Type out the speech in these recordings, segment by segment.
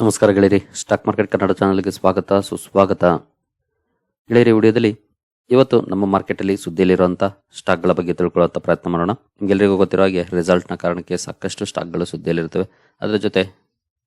ನಮಸ್ಕಾರ ಗೆಳೆಯರಿ. Stock market Kannada ಚಾನಲ್ಗೆ ಸ್ವಾಗತ, ಸುಸ್ವಾಗತ. ಗೆಳೆಯರಿ, ವಿಡಿಯೋದಲ್ಲಿ ಇವತ್ತು ನಮ್ಮ ಮಾರ್ಕೆಟಲ್ಲಿ ಸುದ್ದಿಯಲ್ಲಿರುವಂಥ ಸ್ಟಾಕ್ಗಳ ಬಗ್ಗೆ ತಿಳ್ಕೊಳ್ಳುವಂಥ ಪ್ರಯತ್ನ ಮಾಡೋಣ. ನಿಮಗೆಲ್ಲರಿಗೂ ಗೊತ್ತಿರೋ ಹಾಗೆ ರಿಸಲ್ಟ್ನ ಕಾರಣಕ್ಕೆ ಸಾಕಷ್ಟು ಸ್ಟಾಕ್ಗಳು ಸುದ್ದಿಯಲ್ಲಿರ್ತವೆ ಅದರ ಜೊತೆ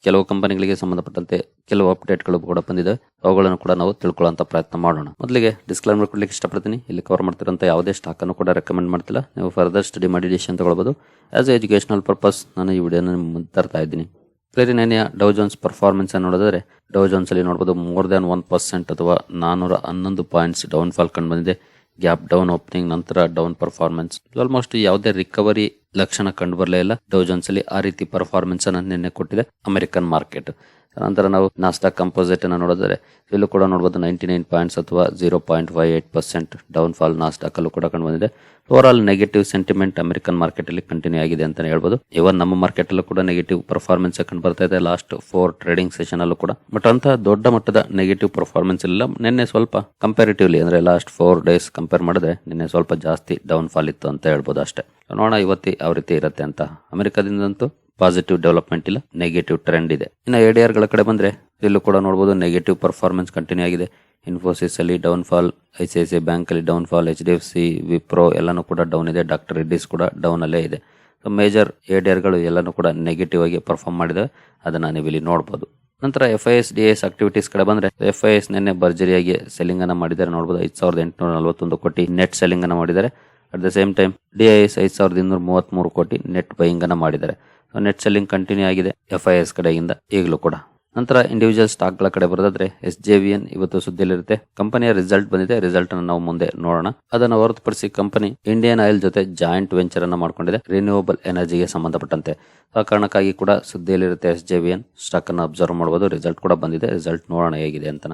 ಕೆಲವು ಕಂಪನಿಗಳಿಗೆ ಸಂಬಂಧಪಟ್ಟಂತೆ ಕೆಲವು ಅಪ್ಡೇಟ್ಗಳು ಕೂಡ ಬಂದಿದೆ. ಅವುಗಳನ್ನು ಕೂಡ ನಾವು ತಿಳ್ಕೊಳ್ಳುವಂಥ ಪ್ರಯತ್ನ ಮಾಡೋಣ. ಮೊದಲಿಗೆ ಡಿಸ್ಕ್ಲೈಮರ್ ಕೊಡ್ಲಿಕ್ಕೆ ಇಷ್ಟಪಡ್ತೀನಿ. ಇಲ್ಲಿ ಕವರ್ ಮಾಡ್ತಿರೋಂಥ ಯಾವುದೇ ಸ್ಟಾಕನ್ನು ಕೂಡ ರೆಕಮೆಂಡ್ ಮಾಡ್ತಿಲ್ಲ. ನೀವು ಫರ್ದರ್ ಸ್ಟಡಿ ಮಾಡಿ ಡಿಸಿಷನ್ ತಗೊಳ್ಬೋದು. ಆಸ್ ಎ ಎಜುಕೇಶನಲ್ ಪರ್ಪಸ್ ನಾನು ಈ ವಿಡಿಯೋನ ಮುಂದೆ ತರ್ತಾ ಇದ್ದೀನಿ. ಕ್ಲಿಯರಿ ನೆನೆಯ ಡೌ ಜೋನ್ಸ್ ಪರ್ಫಾರ್ಮೆನ್ಸ್ ನೋಡಿದ್ರೆ ಡೌ ಜೋನ್ಸ್ ಅಲ್ಲಿ ನೋಡಬಹುದು ಮೋರ್ ದನ್ ಒನ್ ಪರ್ಸೆಂಟ್ ಅಥವಾ ನಾನೂರ ಹನ್ನೊಂದು ಪಾಯಿಂಟ್ಸ್ ಡೌನ್ ಫಾಲ್ ಕಂಡು ಬಂದಿದೆ ಗ್ಯಾಪ್ ಡೌನ್ ಓಪನಿಂಗ್ ನಂತರ ಡೌನ್ ಪರ್ಫಾರ್ಮೆನ್ಸ್ ಆಲ್ಮೋಸ್ಟ್ ಯಾವುದೇ ರಿಕವರಿ ಲಕ್ಷಣ ಕಂಡು ಬರಲೇ ಇಲ್ಲ. ಡೌ ಜೋನ್ಸ್ ಅಲ್ಲಿ ಆ ರೀತಿ ಪರ್ಫಾರ್ಮೆನ್ಸ್ ಅನ್ನು ನಿನ್ನೆ ಕೊಟ್ಟಿದೆ ಅಮೆರಿಕನ್ ಮಾರ್ಕೆಟ್ ನಂತರ ನಾವು ನಾಸ್ಟಾಕ್ ಕಂಪೋಸಿಟ್ ಅನ್ನು ನೋಡಿದ್ರೆ, ಇಲ್ಲೂ ಕೂಡ ನೋಡಬಹುದು ನೈಂಟಿ ನೈನ್ ಪಾಯಿಂಟ್ಸ್ ಅಥವಾ zero point five eight percent down fall Nasdaq ಕೂಡ ಕಂಡು ಬಂದಿದೆ over negative sentiment American market ಅಲ್ಲಿ ಕಂಟಿನ್ಯೂ ಆಗಿದೆ ಅಂತ ಹೇಳ್ಬೋದು. ಇವನ್ ನಮ್ಮ ಮಾರ್ಕೆಟ್ ಅಲ್ಲೂ ಕೂಡ ನೆಗೆಟಿವ್ ಪರ್ಫಾರ್ಮೆನ್ಸ್ ಕಂಡು ಬರ್ತಾ ಇದೆ ಲಾಸ್ಟ್ ಫೋರ್ ಟ್ರೇಡಿಂಗ್ ಸೆಷನ್ ಅಲ್ಲೂ ಕೂಡ. ಬಟ್ ಅಂತ ದೊಡ್ಡ ಮಟ್ಟದ ನೆಗೆಟಿವ್ ಪರ್ಫಾರ್ಮೆನ್ಸ್ ಇಲ್ಲ. ನಿನ್ನೆ ಸ್ವಲ್ಪ ಕಂಪ್ಯಾರಿಟಿವ್ಲಿ ಅಂದ್ರೆ ಲಾಸ್ಟ್ ಫೋರ್ ಡೇಸ್ ಕಂಪೇರ್ ಮಾಡಿದ್ರೆ ನಿನ್ನೆ ಸ್ವಲ್ಪ ಜಾಸ್ತಿ ಡೌನ್ ಫಾಲ್ ಇತ್ತು ಅಂತ ಹೇಳ್ಬೋದು ಅಷ್ಟೇ. ನೋಡೋಣ ಇವತ್ತಿ ಯಾವ ರೀತಿ ಇರುತ್ತೆ ಅಂತ. ಅಮೆರಿಕದಿಂದಂತೂ ಪಾಸಿಟಿವ್ ಡೆವಲಪ್ಮೆಂಟ್ ಇಲ್ಲ ನೆಗೆಟಿವ್ ಟ್ರೆಂಡ್ ಇದೆ. ಇನ್ನು ಎ ಗಳ ಕಡೆ ಬಂದರೆ, ಇಲ್ಲೂ ಕೂಡ ನೋಡ್ಬೋದು ನೆಗೆಟಿವ್ ಪರ್ಫಾರ್ಮೆನ್ಸ್ ಕಂಟಿನ್ಯೂ ಆಗಿದೆ. ಇನ್ಫೋಸಿಸ್ ಅಲ್ಲಿ down fall I C I C bank ಅಲ್ಲಿ down fall H D F C Wipro ಎಲ್ಲನೂ ಕೂಡ ಡೌನ್ ಇದೆ. ಡಾಕ್ಟರ್ ರೆಡ್ಡಿಸ್ ಕೂಡ ಡೌನ್ ಅಲ್ಲೇ ಇದೆ. ಸೊ ಮೇಜರ್ಗಳು ಎಲ್ಲನೂ ಕೂಡ ನೆಗೆಟಿವ್ ಆಗಿ ಪರ್ಫಾರ್ಮ್ ಮಾಡಿದೆ ಅದನ್ನು ನೀವು ಇಲ್ಲಿ ನೋಡಬಹುದು ನಂತರ F I S D S activities ಕಡೆ ಬಂದ್ರೆ ಎಫ್ ಐ ಎಸ್ ನಿನ್ನೆ ಭರ್ಜರಿಯಾಗಿ ಸೆಲ್ಲಿಂಗ್ ಮಾಡಿದ್ದಾರೆ. ನೋಡಬಹುದು ಐದು ಸಾವಿರದ ಎಂಟುನೂರ ನಲವತ್ತೊಂದು ಕೋಟಿ ನೆಟ್ ಸೆಲ್ಲಿಂಗ್ ಮಾಡಿದ್ದಾರೆ. At the same time D I S ಐದು ಸಾವಿರದ ಇನ್ನೂರ ಮೂವತ್ಮೂರು ಕೋಟಿ ನೆಟ್ ಬೈಯಿಂಗ್ ಮಾಡಿದ್ದಾರೆ. ನೆಟ್ ಸೆಲ್ಲಿಂಗ್ ಕಂಟಿನ್ಯೂ ಆಗಿದೆ ಎಫ್ ಐ ಎಸ್ ಕಡೆಯಿಂದ ಈಗಲೂ ಕೂಡ. ನಂತರ ಇಂಡಿವಿಜುವಲ್ ಸ್ಟಾಕ್ಗಳ ಕಡೆ ಬರೋದಾದ್ರೆ ಎಸ್ ಜೆ ವಿ ಎನ್ ಇವತ್ತು ಸುದ್ದಿಯಲ್ಲಿರುತ್ತೆ. ಕಂಪನಿಯ ರಿಸಲ್ಟ್ ಬಂದಿದೆ. ರಿಸಲ್ಟ್ ಅನ್ನು ನಾವು ಮುಂದೆ ನೋಡೋಣ. ಅದನ್ನು ಹೊರತುಪಡಿಸಿ ಕಂಪನಿ ಇಂಡಿಯನ್ ಆಯಿಲ್ ಜೊತೆ ಜಾಯಿಂಟ್ ವೆಂಚರ್ ಅನ್ನು ಮಾಡಿಕೊಂಡಿದೆ. ರಿನ್ಯೂವಬಲ್ ಎನರ್ಜಿಗೆ ಸಂಬಂಧಪಟ್ಟಂತೆ. ಆ ಕಾರಣಕ್ಕಾಗಿ ಕೂಡ ಸುದ್ದಿಯಲ್ಲಿರುತ್ತೆ S J V N stock ಅನ್ನು ಅಬ್ಸರ್ವ್ ಮಾಡಬಹುದು ರಿಸಲ್ಟ್ ಕೂಡ ಬಂದಿದೆ. ರಿಸಲ್ಟ್ ನೋಡೋಣ ಹೇಗಿದೆ ಅಂತ.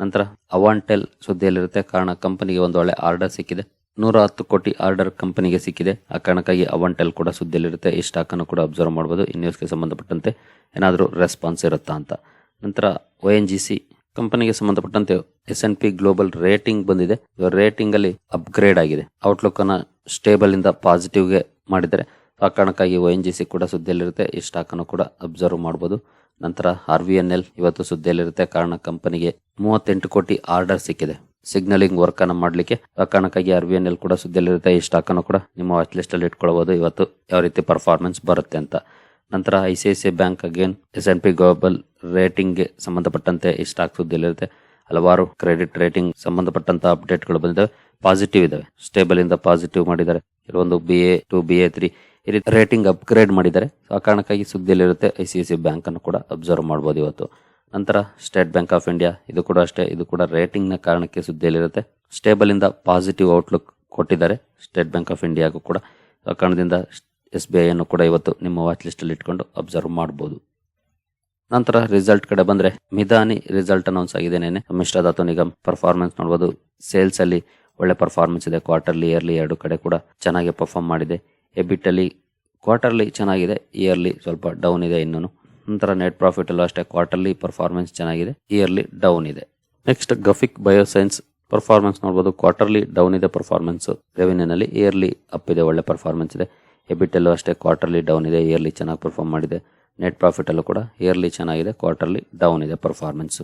ನಂತರ ಅವಾಂಟೆಲ್ ಸುದ್ದಿಯಲ್ಲಿರುತ್ತೆ. ಕಾರಣ ಕಂಪನಿಗೆ ಒಂದು ಒಳ್ಳೆ ಆರ್ಡರ್ ಸಿಕ್ಕಿದೆ. ನೂರ ಹತ್ತು ಕೋಟಿ ಆರ್ಡರ್ ಕಂಪನಿಗೆ ಸಿಕ್ಕಿದೆ. ಆ ಕಾರಣಕ್ಕಾಗಿ ಅವಂಟೆಲ್ ಕೂಡ ಸುದ್ದಿಯಲ್ಲಿರುತ್ತೆ. ಈ ಸ್ಟಾಕನ್ನು ಕೂಡ ಅಬ್ಸರ್ವ್ ಮಾಡಬಹುದು ಈ ನ್ಯೂಸ್ಗೆ ಸಂಬಂಧಪಟ್ಟಂತೆ ಏನಾದರೂ ರೆಸ್ಪಾನ್ಸ್ ಇರುತ್ತಾ ಅಂತ. ನಂತರ ಒ ಎನ್ ಜಿ ಸಿ ಕಂಪನಿಗೆ ಸಂಬಂಧಪಟ್ಟಂತೆ S and P global rating ಬಂದಿದೆ. ರೇಟಿಂಗ್ ಅಲ್ಲಿ ಅಪ್ಗ್ರೇಡ್ ಆಗಿದೆ. ಔಟ್ಲುಕ್ ಅನ್ನ ಸ್ಟೇಬಲ್ ಇಂದ ಪಾಸಿಟಿವ್ಗೆ ಮಾಡಿದರೆ ಆ ಕಾರಣಕ್ಕಾಗಿ ಒ ಎನ್ ಜಿ ಸಿ ಕೂಡ ಸುದ್ದಿಯಲ್ಲಿರುತ್ತೆ. ಈ ಸ್ಟಾಕ್ ಅನ್ನು ಕೂಡ ಅಬ್ಸರ್ವ್ ಮಾಡಬಹುದು ನಂತರ ಆರ್ ವಿ ಎನ್ ಎಲ್ ಇವತ್ತು ಸುದ್ದಿಯಲ್ಲಿರುತ್ತೆ. ಕಾರಣ ಕಂಪನಿಗೆ ಮೂವತ್ತೆಂಟು ಕೋಟಿ ಆರ್ಡರ್ ಸಿಕ್ಕಿದೆ. ಸಿಗ್ನಲಿಂಗ್ ವರ್ಕ್ ಅನ್ನ ಮಾಡಲಿಕ್ಕೆ. ಆ ಕಾರಣಕ್ಕಾಗಿ ಆರ್ ಬಿ ಎನ್ ಎಲ್ ಕೂಡ ಸುದ್ದಿಯಲ್ಲಿರುತ್ತೆ. ಈ ಸ್ಟಾಕ್ ಅನ್ನು ಕೂಡ ನಿಮ್ಮ ವಾಚ್ ಲಿಸ್ಟ್ ಅಲ್ಲಿ ಇಟ್ಕೊಳ್ಬಹುದು ಇವತ್ತು ಯಾವ ರೀತಿ ಪರ್ಫಾರ್ಮೆನ್ಸ್ ಬರುತ್ತೆ ಅಂತ. ನಂತರ I C I C bank again S and P global ರೇಟಿಂಗ್ಗೆ ಸಂಬಂಧಪಟ್ಟಂತೆ ಈ ಸ್ಟಾಕ್ ಸುದ್ದಿಯಲ್ಲಿರುತ್ತೆ. ಹಲವಾರು ಕ್ರೆಡಿಟ್ ರೇಟಿಂಗ್ ಸಂಬಂಧಪಟ್ಟಂತ ಅಪ್ಡೇಟ್ಗಳು ಬಂದಿದ್ದಾವೆ. ಪಾಸಿಟಿವ್ ಇದಾವೆ ಸ್ಟೇಬಲ್ ಇಂದ ಪಾಸಿಟಿವ್ ಮಾಡಿದ್ದಾರೆ. ಕೆಲವೊಂದು B A two B A three ಈ ರೀತಿ ರೇಟಿಂಗ್ ಅಪ್ಗ್ರೇಡ್ ಮಾಡಿದ್ದಾರೆ. ಆ ಕಾರಣಕ್ಕಾಗಿ ಸುದ್ದಿಯಲ್ಲಿರುತ್ತೆ. I C I C bank ಅನ್ನು ಕೂಡ ಅಬ್ಸರ್ವ್ ಮಾಡಬಹುದು ಇವತ್ತು. ನಂತರ ಸ್ಟೇಟ್ ಬ್ಯಾಂಕ್ ಆಫ್ ಇಂಡಿಯಾ, ಇದು ಕೂಡ ಅಷ್ಟೇ, ಇದು ಕೂಡ ರೇಟಿಂಗ್ನ ಕಾರಣಕ್ಕೆ ಸುದ್ದಿಯಲ್ಲಿರುತ್ತೆ. ಸ್ಟೇಬಲ್ ಇಂದ ಪಾಸಿಟಿವ್ ಔಟ್ಲುಕ್ ಕೊಟ್ಟಿದ್ದಾರೆ ಸ್ಟೇಟ್ ಬ್ಯಾಂಕ್ ಆಫ್ ಇಂಡಿಯಾಗೂ ಕೂಡ. ಆ ಕಾರಣದಿಂದ ಎಸ್ ಬಿ ಐ ಅನ್ನು ಕೂಡ ಇವತ್ತು ನಿಮ್ಮ ವಾಚ್ ಲಿಸ್ಟ್ ಅಲ್ಲಿ ಇಟ್ಕೊಂಡು ಅಬ್ಸರ್ವ್ ಮಾಡಬಹುದು ನಂತರ ರಿಸಲ್ಟ್ ಕಡೆ ಬಂದ್ರೆ ಮಿದಾನಿ ರಿಸಲ್ಟ್ ಅನೌನ್ಸ್ ಆಗಿದೆ ನೇನೆ ಮಿಶ್ರ ಧಾತು ನಿಗಮ್ ಪರ್ಫಾರ್ಮೆನ್ಸ್ ನೋಡಬಹುದು ಸೇಲ್ಸ್ ಅಲ್ಲಿ ಒಳ್ಳೆ ಪರ್ಫಾರ್ಮೆನ್ಸ್ ಇದೆ. ಕ್ವಾರ್ಟರ್ಲಿ ಇಯರ್ಲಿ ಎರಡು ಕಡೆ ಕೂಡ ಚೆನ್ನಾಗಿ ಪರ್ಫಾರ್ಮ್ ಮಾಡಿದೆ. ಎಬಿಟಲ್ಲಿ ಕ್ವಾರ್ಟರ್ಲಿ ಚೆನ್ನಾಗಿದೆ. ಇಯರ್ಲಿ ಸ್ವಲ್ಪ ಡೌನ್ ಇದೆ ಇನ್ನೂ ನಂತರ ನೆಟ್ ಪ್ರಾಫಿಟ್ ಅಲ್ಲೂ ಅಷ್ಟೇ ಕ್ವಾರ್ಟರ್ಲಿ ಪರ್ಫಾರ್ಮೆನ್ಸ್ ಚೆನ್ನಾಗಿದೆ ಇಯರ್ಲಿ ಡೌನ್ ಇದೆ. ನೆಕ್ಸ್ಟ್ ಗಫಿಕ್ ಬಯೋಸೈನ್ಸ್ ಪರ್ಫಾರ್ಮೆನ್ಸ್ ನೋಡಬಹುದು ಕ್ವಾರ್ಟರ್ಲಿ ಡೌನ್ ಇದೆ ಪರ್ಫಾರ್ಮೆನ್ಸ್ ರೆವಿನ್ಯೂನಲ್ಲಿ ಇಯರ್ಲಿ ಅಪ್ ಇದೆ, ಒಳ್ಳೆ ಪರ್ಫಾರ್ಮೆನ್ಸ್ ಇದೆ. ಎಬಿಟ್ ಅಲ್ಲೂ ಅಷ್ಟೇ ಕ್ವಾರ್ಟರ್ಲಿ ಡೌನ್ ಇದೆ ಇಯರ್ಲಿ ಚೆನ್ನಾಗಿ ಪರ್ಫಾರ್ಮ್ ಮಾಡಿದೆ. ನೆಟ್ ಪ್ರಾಫಿಟ್ ಅಲ್ಲೂ ಕೂಡ ಇಯರ್ಲಿ ಚೆನ್ನಾಗಿದೆ ಕ್ವಾರ್ಟರ್ಲಿ ಡೌನ್ ಇದೆ ಪರ್ಫಾರ್ಮೆನ್ಸ್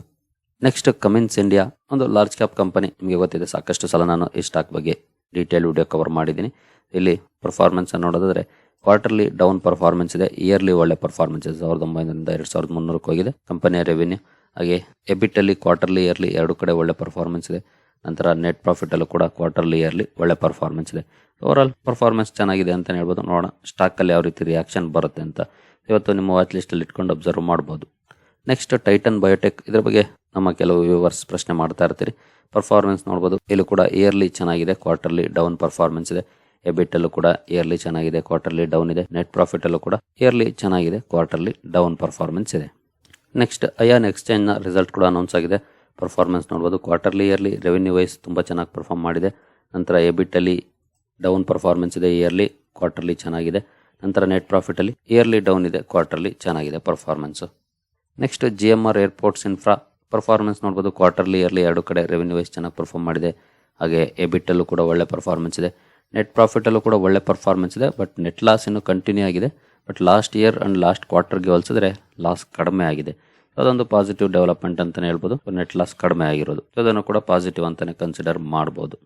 ನೆಕ್ಸ್ಟ್ ಕಮಿನ್ಸ್ ಇಂಡಿಯಾ ಒಂದು ಲಾರ್ಜ್ ಕ್ಯಾಪ್ ಕಂಪನಿ ನಿಮಗೆ ಗೊತ್ತಿದೆ, ಸಾಕಷ್ಟು ಸಲ ನಾನು ಈ ಸ್ಟಾಕ್ ಬಗ್ಗೆ ಡೀಟೇಲ್ ವಿಡಿಯೋ ಕವರ್ ಮಾಡಿದ್ದೀನಿ. ಇಲ್ಲಿ ಪರ್ಫಾರ್ಮೆನ್ಸ್ ನೋಡೋದಾದ್ರೆ ಕ್ವಾರ್ಟರ್ಲಿ ಡೌನ್ ಪರ್ಫಾರ್ಮೆನ್ಸ್ ಇದೆ ಇಯರ್ಲಿ ಒಳ್ಳೆ ಪರ್ಫಾರ್ಮೆನ್ಸ್ ಇದೆ. ಸಾವಿರದ ಒಂಬೈನೂರಿಂದ ಎರಡು ಸಾವಿರದ ಮುನ್ನೂರಕ್ಕೆ ಹೋಗಿದೆ. ಕಂಪನಿಯ ರೆವಿನ್ಯೂ ಹಾಗೆ ಎಬಿಟಲ್ಲಿ ಕ್ವಾರ್ಟರ್ಲಿ ಇಯರ್ಲಿ ಎರಡು ಕಡೆ ಒಳ್ಳೆ ಪರ್ಫಾರ್ಮೆನ್ಸ್ ಇದೆ. ನಂತರ ನೆಟ್ ಪ್ರಾಫಿಟಲ್ಲೂ ಕೂಡ ಕ್ವಾರ್ಟರ್ಲಿ ಇಯರ್ಲಿ ಒಳ್ಳೆ ಪರ್ಫಾರ್ಮೆನ್ಸ್ ಇದೆ. ಓವರ್ ಆಲ್ ಪರ್ಫಾರ್ಮೆನ್ಸ್ ಚೆನ್ನಾಗಿದೆ ಅಂತ ಹೇಳ್ಬೋದು. ನೋಡೋಣ ಸ್ಟಾಕಲ್ಲಿ ಯಾವ ರೀತಿ ರಿಯಾಕ್ಷನ್ ಬರುತ್ತೆ ಅಂತ ಇವತ್ತು ನಿಮ್ಮ ವಾಚ್ ಲಿಸ್ಟಲ್ಲಿ ಇಟ್ಕೊಂಡು ಅಬ್ಸರ್ವ್ ಮಾಡ್ಬೋದು. ನೆಕ್ಸ್ಟ್ ಟೈಟನ್ ಬಯೋಟೆಕ್ ಇದ್ರ ಬಗ್ಗೆ ನಮ್ಮ ಕೆಲವು ವ್ಯೂವರ್ಸ್ ಪ್ರಶ್ನೆ ಮಾಡ್ತಾ ಇರ್ತೀರಿ. ಪರ್ಫಾರ್ಮೆನ್ಸ್ ನೋಡ್ಬೋದು. ಇಲ್ಲೂ ಕೂಡ ಇಯರ್ಲಿ ಚೆನ್ನಾಗಿದೆ ಕ್ವಾರ್ಟರ್ಲಿ ಡೌನ್ ಪರ್ಫಾರ್ಮೆನ್ಸ್ ಇದೆ. ಎಬಿಟ್ ಅಲ್ಲೂ ಕೂಡ ಇಯರ್ಲಿ ಚೆನ್ನಾಗಿದೆ ಕ್ವಾರ್ಟರ್ಲಿ ಡೌನ್ ಇದೆ. ನೆಟ್ ಪ್ರಾಫಿಟ್ ಅಲ್ಲೂ ಕೂಡ ಇಯರ್ಲಿ ಚೆನ್ನಾಗಿದೆ ಕ್ವಾರ್ಟರ್ಲಿ ಡೌನ್ ಪರ್ಫಾರ್ಮೆನ್ಸ್ ಇದೆ. ನೆಕ್ಸ್ಟ್ ಅಯಾನ್ ಎಕ್ಸ್ಚೇಂಜ್ನ ರಿಸಲ್ಟ್ ಕೂಡ ಅನೌನ್ಸ್ ಆಗಿದೆ. ಪರ್ಫಾರ್ಮೆನ್ಸ್ ನೋಡಬಹುದು ಕ್ವಾರ್ಟರ್ಲಿ ಇಯರ್ಲಿ ರೆವಿನ್ಯೂ ವೈಸ್ ತುಂಬಾ ಚೆನ್ನಾಗಿ ಪರ್ಫಾರ್ಮ್ ಮಾಡಿದೆ. ನಂತರ ಎಬಿಟ್ ಅಲ್ಲಿ ಡೌನ್ ಪರ್ಫಾರ್ಮೆನ್ಸ್ ಇದೆ ಇಯರ್ಲಿ ಕ್ವಾರ್ಟರ್ಲಿ ಚೆನ್ನಾಗಿದೆ. ನಂತರ ನೆಟ್ ಪ್ರಾಫಿಟ್ ಅಲ್ಲಿ ಇಯರ್ಲಿ ಡೌನ್ ಇದೆ ಕ್ವಾರ್ಟರ್ಲಿ ಚೆನ್ನಾಗಿದೆ performance next G M R airports infra performance ನೋಡಬಹುದು ಕ್ವಾರ್ಟರ್ಲಿ ಇಯರ್ಲಿ ಎರಡು ಕಡೆ ರೆವಿನ್ಯೂ ವೈಸ್ ಚೆನ್ನಾಗಿ ಪರ್ಫಾರ್ಮ್ ಮಾಡಿದೆ. ಹಾಗೆ ಎಬಿಟ್ ಅಲ್ಲೂ ಕೂಡ ಒಳ್ಳೆ ಪರ್ಫಾರ್ಮೆನ್ಸ್ ಇದೆ. ನೆಟ್ ಪ್ರಾಫಿಟಲ್ಲೂ ಕೂಡ ಒಳ್ಳೆ ಪರ್ಫಾರ್ಮೆನ್ಸ್ ಇದೆ ಬಟ್ ನೆಟ್ ಲಾಸ್ ಇನ್ನೂ ಕಂಟಿನ್ಯೂ ಆಗಿದೆ. But last year and last ಕ್ವಾರ್ಟರ್ಗೆ ಹೋಲಿಸಿದ್ರೆ ಲಾಸ್ ಕಡಿಮೆ ಆಗಿದೆ. ಅದೊಂದು ಪಾಸಿಟಿವ್ ಡೆವಲಪ್ಮೆಂಟ್ ಅಂತಲೇ ಹೇಳ್ಬೋದು. ನೆಟ್ ಲಾಸ್ ಕಡಿಮೆ ಆಗಿರೋದು. ಅದನ್ನು ಕೂಡ ಪಾಸಿಟಿವ್ ಅಂತಲೇ ಕನ್ಸಿಡರ್ ಮಾಡ್ಬೋದು.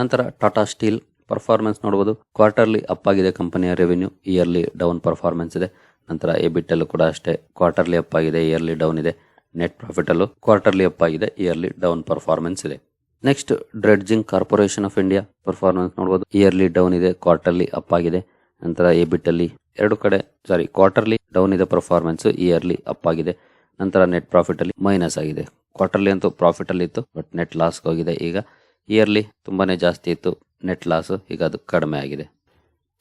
ನಂತರ ಟಾಟಾ ಸ್ಟೀಲ್ ಪರ್ಫಾರ್ಮೆನ್ಸ್ ನೋಡ್ಬೋದು. ಕ್ವಾರ್ಟರ್ಲಿ ಅಪ್ ಆಗಿದೆ ಕಂಪನಿಯ ರೆವೆನ್ಯೂ ಇಯರ್ಲಿ ಡೌನ್ ಪರ್ಫಾರ್ಮೆನ್ಸ್ ಇದೆ. ನಂತರ ಎಬಿಟಲ್ಲೂ ಕೂಡ ಅಷ್ಟೇ ಕ್ವಾರ್ಟರ್ಲಿ ಅಪ್ ಆಗಿದೆ ಇಯರ್ಲಿ ಡೌನ್ ಇದೆ. ನೆಟ್ ಪ್ರಾಫಿಟಲ್ಲೂ ಕ್ವಾರ್ಟರ್ಲಿ ಅಪ್ ಆಗಿದೆ ಇಯರ್ಲಿ ಡೌನ್ ಪರ್ಫಾರ್ಮೆನ್ಸ್ ಇದೆ. Next dredging corporation of India performance ನೋಡಬಹುದು ಇಯರ್ಲಿ ಡೌನ್ ಇದೆ ಕ್ವಾರ್ಟರ್ಲಿ ಅಪ್ ಆಗಿದೆ. ನಂತರ ಎಬಿಟ್ ಅಲ್ಲಿ ಎರಡು ಕಡೆ ಸಾರಿ ಕ್ವಾರ್ಟರ್ಲಿ ಡೌನ್ ಇದೆ ಪರ್ಫಾರ್ಮೆನ್ಸ್ ಇಯರ್ಲಿ ಅಪ್ ಆಗಿದೆ. ನಂತರ ನೆಟ್ ಪ್ರಾಫಿಟ್ ಅಲ್ಲಿ ಮೈನಸ್ ಆಗಿದೆ. ಕ್ವಾರ್ಟರ್ಲಿ ಅಂತೂ ಪ್ರಾಫಿಟ್ ಅಲ್ಲಿ ಇತ್ತು ಬಟ್ ನೆಟ್ ಲಾಸ್ ಹೋಗಿದೆ. ಈಗ ಇಯರ್ಲಿ ತುಂಬಾನೇ ಜಾಸ್ತಿ ಇತ್ತು ನೆಟ್ ಲಾಸ್ ಈಗ ಅದು ಕಡಿಮೆ ಆಗಿದೆ.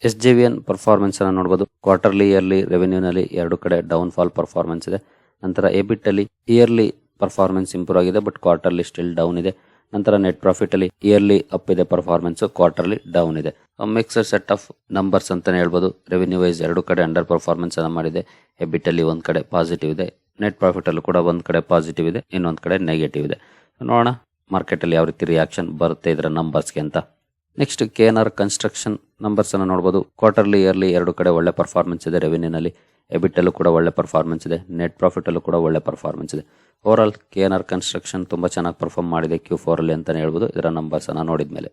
S J V N performance ಅನ್ನು ನೋಡಬಹುದು ಕ್ವಾರ್ಟರ್ಲಿ ಇಯರ್ಲಿ ರೆವೆನ್ಯೂನಲ್ಲಿ ಎರಡು ಕಡೆ ಡೌನ್ ಫಾಲ್ ಪರ್ಫಾರ್ಮೆನ್ಸ್ ಇದೆ. ನಂತರ ಎಬಿಟ್ ಅಲ್ಲಿ ಇಯರ್ಲಿ ಪರ್ಫಾರ್ಮೆನ್ಸ್ ಇಂಪ್ರೂವ್ ಆಗಿದೆ ಬಟ್ ಕ್ವಾರ್ಟರ್ಲಿ ಸ್ಟಿಲ್ ಡೌನ್ ಇದೆ. ನಂತರ ನೆಟ್ ಪ್ರಾಫಿಟ್ ಅಲ್ಲಿ ಇಯರ್ಲಿ ಅಪ್ ಇದೆ ಪರ್ಫಾರ್ಮೆನ್ಸ್ ಕ್ವಾರ್ಟರ್ಲಿ ಡೌನ್ ಇದೆ. ಮಿಕ್ಸರ್ ಸೆಟ್ ಆಫ್ ನಂಬರ್ಸ್ ಅಂತಾನೆ ಹೇಳ್ಬೋದು. ರೆವೆನ್ಯೂ ವೈಸ್ ಎರಡು ಕಡೆ ಅಂಡರ್ ಪರ್ಫಾರ್ಮೆನ್ಸ್ ಅನ್ನ ಮಾಡಿದೆ. ಎಬಿಟ್ ಅಲ್ಲಿ ಒಂದ್ ಕಡೆ ಪಾಸಿಟಿವ್ ಇದೆ. ನೆಟ್ ಪ್ರಾಫಿಟ್ ಅಲ್ಲಿ ಕೂಡ ಒಂದ್ ಕಡೆ ಪಾಸಿಟಿವ್ ಇದೆ, ಇನ್ನೊಂದ್ ಕಡೆ ನೆಗೆಟಿವ್ ಇದೆ. ನೋಡೋಣ ಮಾರ್ಕೆಟ್ ಅಲ್ಲಿ ಯಾವ ರೀತಿ ರಿಯಾಕ್ಷನ್ ಬರುತ್ತೆ ಇದರ ನಂಬರ್ಸ್ಗೆ ಅಂತ. Next K N R construction numbers ಅನ್ನು ನೋಡಬಹುದು ಕ್ವಾರ್ಟರ್ಲಿ ಇಯರ್ಲಿ ಎರಡು ಕಡೆ ಒಳ್ಳೆ ಪರ್ಫಾರ್ಮೆನ್ಸ್ ಇದೆ. ರೆವೆನ್ಯೂನಲ್ಲಿ ಎಬಿಟ್ ಅಲ್ಲೂ ಕೂಡ ಒಳ್ಳೆ ಪರ್ಫಾರ್ಮೆನ್ಸ್ ಇದೆ. ನೆಟ್ ಪ್ರಾಫಿಟ್ ಅಲ್ಲೂ ಕೂಡ ಒಳ್ಳೆ ಪರ್ಫಾರ್ಮೆನ್ಸ್ ಇದೆ. Over all K N R construction ತುಂಬಾ ಚೆನ್ನಾಗಿ ಪರ್ಫಾರ್ಮ್ ಮಾಡಿದೆ ಕ್ಯೂ ಫೋರ್ ಅಲ್ಲಿ ಅಂತಾನೆ ಹೇಳ್ಬೋದು. ಇದರ ನಂಬರ್ಸ್ ಅನ್ನ ನೋಡಿದ ಮೇಲೆ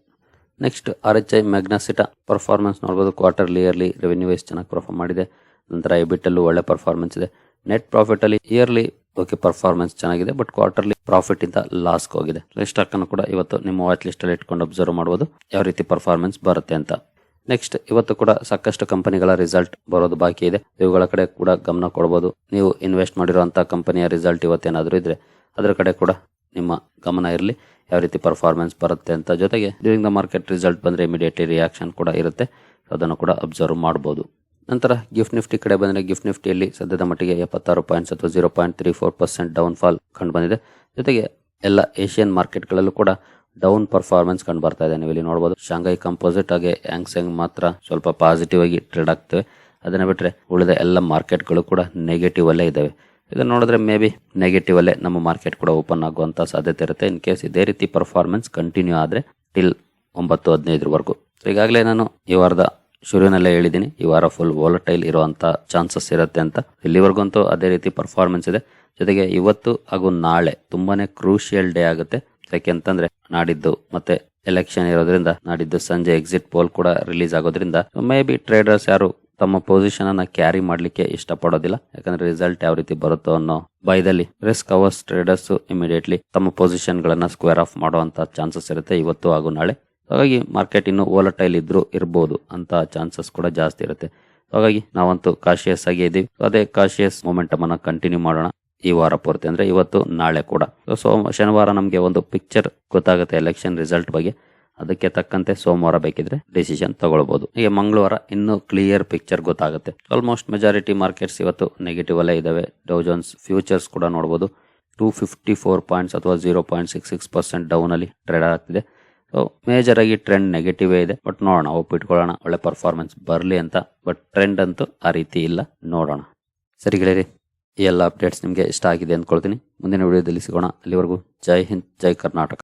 next R H I Magnesita performance ನೋಡಬಹುದು ಕ್ವಾರ್ಟರ್ಲಿ ಇಯರ್ಲಿ ರೆವೆನ್ಯೂ ವೈಸ್ ಚೆನ್ನಾಗಿ ಪರ್ಫಾರ್ಮ್ ಮಾಡಿದೆ. ನಂತರ ಎಬಿಟ್ ಅಲ್ಲೂ ಒಳ್ಳೆ ಪರ್ಫಾರ್ಮೆನ್ಸ್ ಇದೆ. ನೆಟ್ ಪ್ರಾಫಿಟ್ ಅಲ್ಲಿ ಇಯರ್ಲಿ ಓಕೆ ಪರ್ಫಾರ್ಮೆನ್ಸ್ ಚೆನ್ನಾಗಿದೆ ಬಟ್ ಕ್ವಾರ್ಟರ್ಲಿ ಪ್ರಾಫಿಟ್ ಇಂದ ಲಾಸ್ ಹೋಗಿದೆ. ಸ್ಟಾಕ್ ಅನ್ನು ಕೂಡ ಇವತ್ತು ನಿಮ್ಮ ವಾಚ್ ಲಿಸ್ಟ್ ಅಲ್ಲಿ ಇಟ್ಕೊಂಡು ಅಬ್ಸರ್ವ್ ಮಾಡಬಹುದು ಯಾವ ರೀತಿ ಪರ್ಫಾರ್ಮೆನ್ಸ್ ಬರುತ್ತೆ ಅಂತ. ನೆಕ್ಸ್ಟ್ ಇವತ್ತು ಕೂಡ ಸಾಕಷ್ಟು ಕಂಪನಿಗಳ ರಿಸಲ್ಟ್ ಬರೋದು ಬಾಕಿ ಇದೆ. ಇವುಗಳ ಕಡೆ ಕೂಡ ಗಮನ ಕೊಡಬಹುದು ನೀವು ಇನ್ವೆಸ್ಟ್ ಮಾಡಿರುವಂತ ಕಂಪನಿಯ ರಿಸಲ್ಟ್ ಇವತ್ತೇನಾದ್ರೂ ಇದ್ರೆ ಅದರ ಕಡೆ ಕೂಡ ನಿಮ್ಮ ಗಮನ ಇರಲಿ. ಯಾವ ರೀತಿ ಪರ್ಫಾರ್ಮೆನ್ಸ್ ಬರುತ್ತೆ ಅಂತ. ಜೊತೆಗೆ ಡ್ಯೂರಿಂಗ್ ದ ಮಾರ್ಕೆಟ್ ರಿಸಲ್ಟ್ ಬಂದ್ರೆ ಇಮಿಡಿಯೇಟ್ಲಿ ರಿಯಾಕ್ಷನ್ ಕೂಡ ಇರುತ್ತೆ. ಅದನ್ನು ಕೂಡ ಅಬ್ಸರ್ವ್ ಮಾಡಬಹುದು ನಂತರ ಗಿಫ್ಟ್ ನಿಫ್ಟಿ ಕಡೆ ಬಂದರೆ ಗಿಫ್ಟ್ ನಿಫ್ಟಿಯಲ್ಲಿ ಸದ್ಯದ ಮಟ್ಟಿಗೆ ಎಪ್ಪತ್ತಾರು ಪಾಯಿಂಟ್ಸ್ ಅಥವಾ zero point three four percent down fall ಕಂಡು ಬಂದಿದೆ. ಜೊತೆಗೆ ಎಲ್ಲ ಏಷ್ಯನ್ ಮಾರ್ಕೆಟ್ಗಳಲ್ಲೂ ಕೂಡ ಡೌನ್ ಪರ್ಫಾರ್ಮೆನ್ಸ್ ಕಂಡು ಬರ್ತಾ ಇದೆ. ನೀವು ಇಲ್ಲಿ ನೋಡಬಹುದು ಶಾಂಘೈ ಕಂಪೋಸಿಟ್ ಹಾಗೆ ಸ್ಯಾಂಗ್ ಮಾತ್ರ ಸ್ವಲ್ಪ ಪಾಸಿಟಿವ್ ಆಗಿ ಟ್ರೇಡ್ ಆಗ್ತವೆ. ಅದನ್ನು ಬಿಟ್ಟರೆ ಉಳಿದ ಎಲ್ಲ ಮಾರ್ಕೆಟ್ಗಳು ಕೂಡ ನೆಗೆಟಿವ್ ಅಲ್ಲೇ ಇದ್ದಾವೆ. ಇದನ್ನು ನೋಡಿದ್ರೆ ಮೇ ಬಿ ನೆಗೆಟಿವ್ ಅಲ್ಲೇ ನಮ್ಮ ಮಾರ್ಕೆಟ್ ಕೂಡ ಓಪನ್ ಆಗುವಂಥ ಸಾಧ್ಯತೆ ಇರುತ್ತೆ. ಇನ್ ಕೇಸ್ ಇದೇ ರೀತಿ ಪರ್ಫಾರ್ಮೆನ್ಸ್ ಕಂಟಿನ್ಯೂ ಆದರೆ ಟಿಲ್ ಒಂಬತ್ತು ಹದಿನೈದರವರೆಗೂ. ಈಗಾಗಲೇ ನಾನು ಈ ವಾರದ ಶುರುವಿನಲ್ಲೇ ಹೇಳಿದ್ದೀನಿ, ಈ ವಾರ ಫುಲ್ ವಾಲಟೈಲ್ ಇರುವಂತ ಚಾನ್ಸಸ್ ಇರುತ್ತೆ ಅಂತ. ಇಲ್ಲಿವರೆಗಂತೂ ಅದೇ ರೀತಿ ಪರ್ಫಾರ್ಮೆನ್ಸ್ ಇದೆ. ಜೊತೆಗೆ ಇವತ್ತು ಹಾಗೂ ನಾಳೆ ತುಂಬಾನೇ ಕ್ರೂಷಿಯಲ್ ಡೇ ಆಗುತ್ತೆ. ಯಾಕೆಂತಂದ್ರೆ ನಾಡಿದ್ದು ಮತ್ತೆ ಎಲೆಕ್ಷನ್ ಇರೋದ್ರಿಂದ, ನಾಡಿದ್ದು ಸಂಜೆ ಎಕ್ಸಿಟ್ ಪೋಲ್ ಕೂಡ ರಿಲೀಸ್ ಆಗೋದ್ರಿಂದ ಮೇ ಬಿ ಟ್ರೇಡರ್ಸ್ ಯಾರು ತಮ್ಮ ಪೊಸಿಷನ್ ಅನ್ನ ಕ್ಯಾರಿ ಮಾಡ್ಲಿಕ್ಕೆ ಇಷ್ಟಪಡೋದಿಲ್ಲ. ಯಾಕಂದ್ರೆ ರಿಸಲ್ಟ್ ಯಾವ ರೀತಿ ಬರುತ್ತೋ ಅನ್ನೋ ಭಯದಲ್ಲಿ ರಿಸ್ಕ್ ಅವರ್ಸ್ ಟ್ರೇಡರ್ಸ್ ಇಮಿಡಿಯೇಟ್ಲಿ ತಮ್ಮ ಪೊಸಿಷನ್ ಗಳನ್ನ ಸ್ಕ್ವೇರ್ ಆಫ್ ಮಾಡುವಂತ ಚಾನ್ಸಸ್ ಇರುತ್ತೆ ಇವತ್ತು ಹಾಗೂ ನಾಳೆ. ಹಾಗಾಗಿ ಮಾರ್ಕೆಟ್ ಇನ್ನು ಓಲಟೈಲ್ ಇದ್ರೂ ಇರ್ಬೋದು ಅಂತ ಚಾನ್ಸಸ್ ಕೂಡ ಜಾಸ್ತಿ ಇರುತ್ತೆ. ಹಾಗಾಗಿ ನಾವಂತೂ ಕಾಶಿಯಸ್ ಆಗಿ ಇದ್ದೀವಿ ಅದೇ ಕಾಶಿಯಸ್ ಮೊಮೆಂಟಮ್ ಅನ್ನ ಕಂಟಿನ್ಯೂ ಮಾಡೋಣ ಈ ವಾರ ಪೂರ್ತಿ ಅಂದ್ರೆ ಇವತ್ತು, ನಾಳೆ ಕೂಡ. ಸೊ, ಶನಿವಾರ ನಮಗೆ ಒಂದು ಪಿಕ್ಚರ್ ಗೊತ್ತಾಗುತ್ತೆ ಎಲೆಕ್ಷನ್ ರಿಸಲ್ಟ್ ಬಗ್ಗೆ. ಅದಕ್ಕೆ ತಕ್ಕಂತೆ ಸೋಮವಾರ ಬೇಕಿದ್ರೆ ಡಿಸಿಷನ್ ತಗೊಳ್ಬಹುದು ಹೀಗೆ ಮಂಗಳವಾರ ಇನ್ನೂ ಕ್ಲಿಯರ್ ಪಿಕ್ಚರ್ ಗೊತ್ತಾಗುತ್ತೆ. ಆಲ್ಮೋಸ್ಟ್ ಮೆಜಾರಿಟಿ ಮಾರ್ಕೆಟ್ಸ್ ಇವತ್ತು ನೆಗೆಟಿವ್ ಅಲ್ಲೇ ಇದಾವೆ ಡೌಜನ್ಸ್ ಫ್ಯೂಚರ್ಸ್ ಕೂಡ ನೋಡಬಹುದು ಟೂ ಫಿಫ್ಟಿ ಫೋರ್ ಪಾಯಿಂಟ್ಸ್ ಅಥವಾ zero point six six percent down ಅಲ್ಲಿ ಟ್ರೇಡ್ ಆಗ್ತಿದೆ. ಮೇಜರ್ ಆಗಿ ಟ್ರೆಂಡ್ ನೆಗೆಟಿವ್ ಇದೆ. ಬಟ್ ನೋಡೋಣ, ಒಪ್ಪಿಟ್ಕೊಳ್ಳೋಣ. ಒಳ್ಳೆ ಪರ್ಫಾರ್ಮೆನ್ಸ್ ಬರಲಿ ಅಂತ. ಬಟ್ ಟ್ರೆಂಡ್ ಅಂತೂ ಆ ರೀತಿ ಇಲ್ಲ. ನೋಡೋಣ. ಸರಿ ಗೆಳೆಯರಿ, ಈ ಎಲ್ಲ ಅಪ್ಡೇಟ್ಸ್ ನಿಮಗೆ ಇಷ್ಟ ಆಗಿದೆ ಅಂದ್ಕೊಳ್ತೀನಿ. ಮುಂದಿನ ವಿಡಿಯೋದಲ್ಲಿ ಸಿಗೋಣ. ಅಲ್ಲಿವರೆಗೂ ಜೈ ಹಿಂದ್, ಜೈ ಕರ್ನಾಟಕ.